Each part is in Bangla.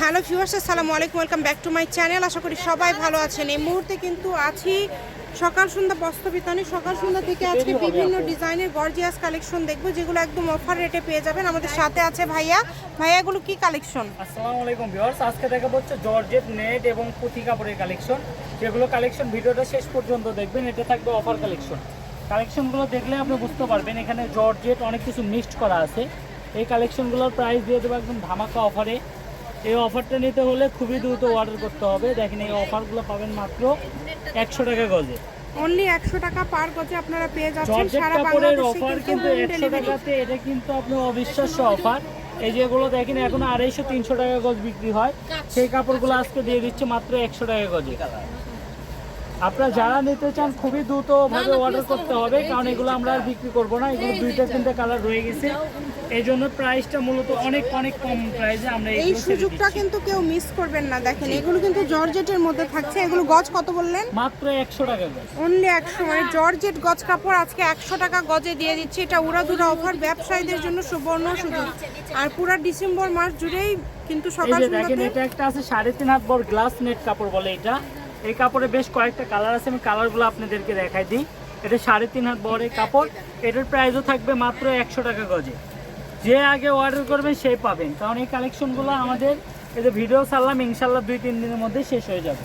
হ্যালো ভিউয়ার্স, আসসালামু আলাইকুম, welcome back to my channel. আশা করি সবাই ভালো আছেন। এই মুহূর্তে কিন্তু আছি সকাল সন্ধ্যা বস্ত্র বিতানে সকাল সন্ধ্যা থেকে আজকে বিভিন্ন ডিজাইনের গর্জিয়াস কালেকশন দেখব, যেগুলো একদম অফার রেটে পেয়ে যাবেন। আমাদের সাথে আছে ভাইয়া। ভাইয়া এগুলো কি কালেকশন? আসসালামু আলাইকুম ভিউয়ার্স, আজকে দেখা হচ্ছে জর্জেট নেট এবং পুঁথি কাপড়ের কালেকশন। যেগুলো কালেকশন ভিডিওটা শেষ পর্যন্ত দেখবেন এটা থাকবে অফার কালেকশন। কালেকশনগুলো দেখলে আপনি বুঝতে পারবেন, এখানে জর্জেট অনেক কিছু মিক্সড করা আছে। এই কালেকশনগুলোর প্রাইস দিয়ে দেবো একদম ধামাকা অফারে এই অফারটা নিতে হলে খুবই দ্রুত অর্ডার করতে হবে। দেখেন এই অফারগুলো পাবেন মাত্র একশো টাকা গজে। অনলি একশো টাকা পার গজে আপনারা পেয়ে যাচ্ছেন। সারা বাংলাদেশে অফার কিন্তু কিন্তু হোম একশো ডেলিভারি টাকাতে এটা কিন্তু আপনার অবিশ্বাস্য অফার এই যেগুলো দেখেন এখন আড়াইশো তিনশো টাকা গজ বিক্রি হয়। সেই কাপড়গুলো আজকে দিয়ে দিচ্ছে মাত্র একশো টাকা গজে। আপনারা যারা নিতে চান খুবই দ্রুত ভাবে অর্ডার করতে হবে কারণ এগুলো আমরা আর বিক্রি করব না এগুলো দুইটা তিনটা কালার রয়ে গেছে। এই জন্য প্রাইসটা মূলত অনেক অনেক কম প্রাইসে আমরা এই সুযোগটা কিন্তু কেউ মিস করবেন না দেখেন এগুলো কিন্তু জর্জেটের মধ্যে থাকছে। এগুলো গজ কত বললেন? মাত্র একশো টাকা গজ। অনলি একশো মানে জর্জেট গজ কাপড় আজকে একশো টাকা গজে দিয়ে দিচ্ছি। এটা উড়াদুরা অফার ব্যবসায়ীদের জন্য সুবর্ণ সুযোগ। আর পুরো ডিসেম্বর মাস জুড়েই কিন্তু সকাল যে দেখেন সন্ধ্যাতে এটা একটা আছে সাড়ে তিন হাত বড় গ্লাস নেট কাপড় বলে এটা। এই কাপড়ে বেশ কয়েকটা কালার আছে আমি কালারগুলো আপনাদেরকে দেখাই দিই। এটা সাড়ে তিন হাত বড় কাপড়। এটার প্রাইসও থাকবে মাত্র একশো টাকা গজে। যে আগে অর্ডার করবেন সেই পাবেন। কারণ এই কালেকশনগুলো আমাদের এই যে ভিডিও ছাড়লাম ইনশাল্লাহ দুই তিন দিনের মধ্যে শেষ হয়ে যাবে।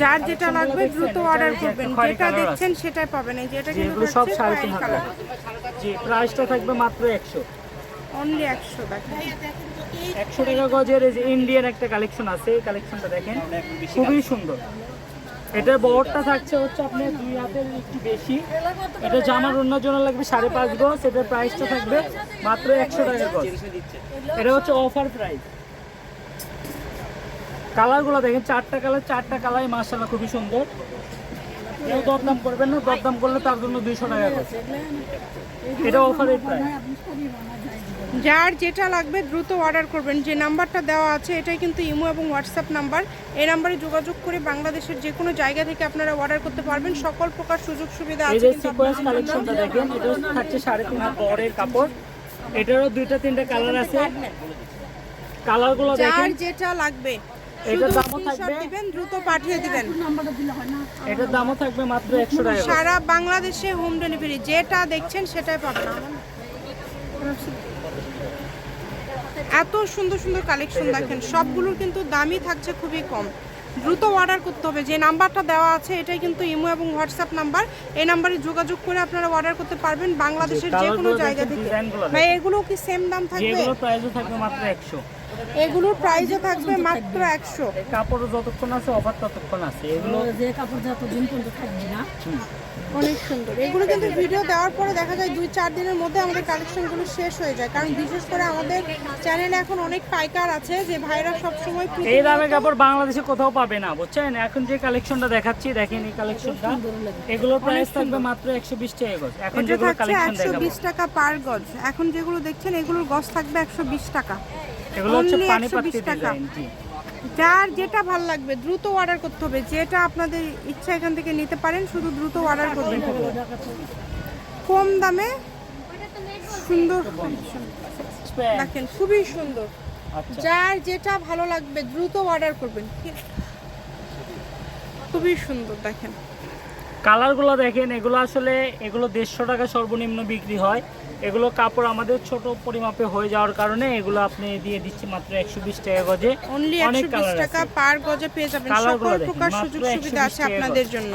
যার যেটা লাগবে দ্রুত অর্ডার করবেন। যেটা দেখছেন সেটাই পাবেন। এই যে এটা কিন্তু সব। জি প্রাইসটা থাকবে মাত্র একশো। অনলি একশো দেখেন একশো টাকা গজের এই যে ইন্ডিয়ান একটা কালেকশন আছে এই কালেকশনটা দেখেন খুবই সুন্দর। এটার বহরটা থাকছে হচ্ছে আপনি দুই হাতের একটু বেশি। এটা জামার অন্য জন্য লাগবে সাড়ে পাঁচ গজ এটার প্রাইসটা থাকবে মাত্র একশো টাকা গজ। এটা হচ্ছে অফার প্রাইস কালারগুলো দেখেন চারটা কালার চারটা কালার মার্শাল্লাহ খুবই সুন্দর। কেউ দরদাম করবেন না দরদাম করলে তার জন্য দুইশো টাকা এটা অফারের প্রাইস যার যেটা লাগবে দ্রুত অর্ডার করবেন। যে নাম্বারটা দেওয়া আছে এটাই কিন্তু ইমো এবং হোয়াটসঅ্যাপ নাম্বার। এই নাম্বারে যোগাযোগ করে বাংলাদেশের যে কোনো জায়গা থেকে আপনারা অর্ডার করতে পারবেন। সকল প্রকার সুযোগ সুবিধা আছে যে সিকোয়েন্স কালেকশনটা দেখেন এটা থাকছে সাড়ে তিন হাত বড়ের কাপড়। এটারও দুইটা তিনটা কালার আছে। কালারগুলো যার যেটা লাগবে। এটার দামও থাকবে? দিবেন দ্রুত পাঠিয়ে দিবেন। এটার দামও থাকবে মাত্র একশো টাকা সারা বাংলাদেশে হোম ডেলিভারি যেটা দেখছেন সেটাই পাবেন। এত সুন্দর সুন্দর কালেকশন দেখেন সবগুলোর কিন্তু দামই থাকছে খুবই কম। দ্রুত অর্ডার করতে হবে। যে নাম্বারটা দেওয়া আছে এটাই কিন্তু ইমো এবং হোয়াটসঅ্যাপ নাম্বার এই নাম্বারে যোগাযোগ করে আপনারা অর্ডার করতে পারবেন বাংলাদেশের যে কোনো জায়গা থেকে। ভাই এগুলো কি সেম দাম থাকবে? প্রাইসও থাকবে মাত্র একশো। এগুলোর প্রাইসও থাকবে মাত্র একশো। এই কাপড়ও যতক্ষণ আছে অফার ততক্ষণ আছে। এগুলো যে কাপড় যতদিন পর্যন্ত থাকবে না। অনেক সুন্দর। এগুলো কিন্তু ভিডিও দেওয়ার পরে দেখা যায় দুই চার দিনের মধ্যে আমাদের কালেকশনগুলো শেষ হয়ে যায়। কারণ বিশেষ করে আমাদের চ্যানেলে এখন অনেক পাইকার আছে যে ভাইরা সবসময় এই দামে কাপড় বাংলাদেশে কোথাও পাবে না বুঝছেন? এখন যে কালেকশনটা দেখাচ্ছি দেখেন এই কালেকশনটা এগুলোর প্রাইস থাকবে মাত্র একশো বিশ টাকা গজ। এখন যেগুলো কালেকশন একশো দেখাবো। বিশ টাকা পার গজ। এখন যেগুলো দেখছেন এগুলোর গজ থাকবে একশো বিশ টাকা। এগুলো হচ্ছে পানি পাত্তি ডিজাইন জি। যার যেটা ভালো লাগবে দ্রুত অর্ডার করতে হবে। যেটা আপনাদের ইচ্ছা এখান থেকে নিতে পারেন শুধু দ্রুত অর্ডার করবেন। কম দামে সুন্দর দেখেন খুবই সুন্দর। আচ্ছা। যার যেটা ভালো লাগবে দ্রুত অর্ডার করবেন। খুবই সুন্দর দেখেন। কালারগুলো দেখেন এগুলো আসলে এগুলো দেড়শো টাকা সর্বনিম্ন বিক্রি হয়। এগুলো কাপড় আমাদের ছোট পরিমাপে হয়ে যাওয়ার কারণে এগুলো আপনি দিয়ে দিচ্ছি মাত্র একশো বিশ টাকা গজে। অনলি অনেক একশো বিশ কালার টাকা পার গজে পেয়ে যাবেন। সকল প্রকার সুযোগ সুবিধা আছে আপনাদের জন্য।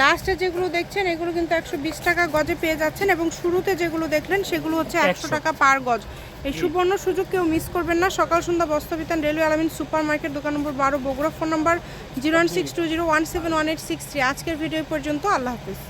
লাস্টে যেগুলো দেখছেন এগুলো কিন্তু একশো বিশ টাকা গজে পেয়ে যাচ্ছেন এবং শুরুতে যেগুলো দেখলেন সেগুলো হচ্ছে একশো। 100 টাকা পার গজ। এই সুবর্ণ সুযোগ কেউ মিস করবেন না। সকাল সন্ধ্যা বস্ত্রবিতান রেলওয়ে আলামিন সুপার মার্কেট দোকান নম্বর বারো Bogura phone number zero one six two zero one seven one eight six three. আজকের ভিডিও পর্যন্ত। আল্লাহ হাফিজ।